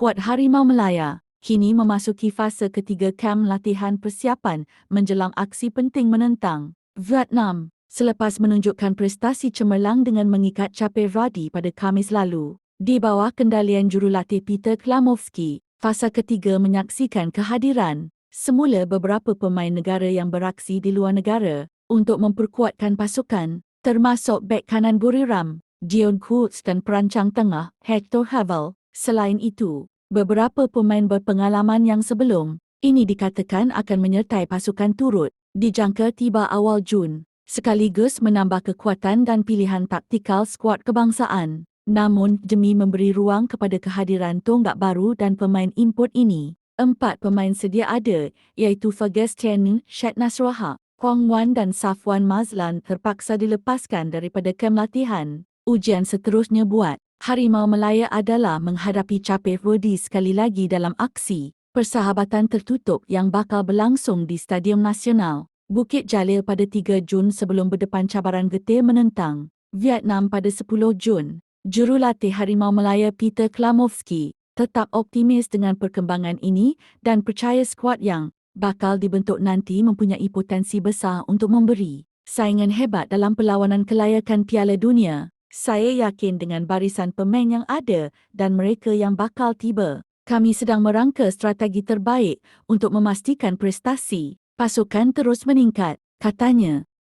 Skuad Harimau Melaya kini memasuki fase ketiga kem latihan persiapan menjelang aksi penting menentang Vietnam selepas menunjukkan prestasi cemerlang dengan mengikat capir Radi pada Khamis lalu. Di bawah kendalian jurulatih Peter Klamovski, fasa ketiga menyaksikan kehadiran semula beberapa pemain negara yang beraksi di luar negara untuk memperkuatkan pasukan, termasuk bek kanan Buriram, Dion Coates dan perancang tengah Hector Havel. Selain itu, beberapa pemain berpengalaman yang sebelum ini dikatakan akan menyertai pasukan turut dijangka tiba awal Jun sekaligus menambah kekuatan dan pilihan taktikal skuad kebangsaan. Namun demi memberi ruang kepada kehadiran tonggak baru dan pemain input ini, empat pemain sedia ada iaitu Fergus Chen, Syed Nasrallah, Kwang Wan dan Safwan Mazlan terpaksa dilepaskan daripada kem latihan. Ujian seterusnya buat Harimau Melaya adalah menghadapi capir Rodi sekali lagi dalam aksi persahabatan tertutup yang bakal berlangsung di Stadium Nasional Bukit Jalil pada 3 Jun sebelum berdepan cabaran getir menentang Vietnam pada 10 Jun. Jurulatih Harimau Melaya Peter Klamovski tetap optimis dengan perkembangan ini dan percaya skuad yang bakal dibentuk nanti mempunyai potensi besar untuk memberi saingan hebat dalam perlawanan kelayakan Piala Dunia. Saya yakin dengan barisan pemain yang ada dan mereka yang bakal tiba. Kami sedang merangka strategi terbaik untuk memastikan prestasi pasukan terus meningkat, katanya.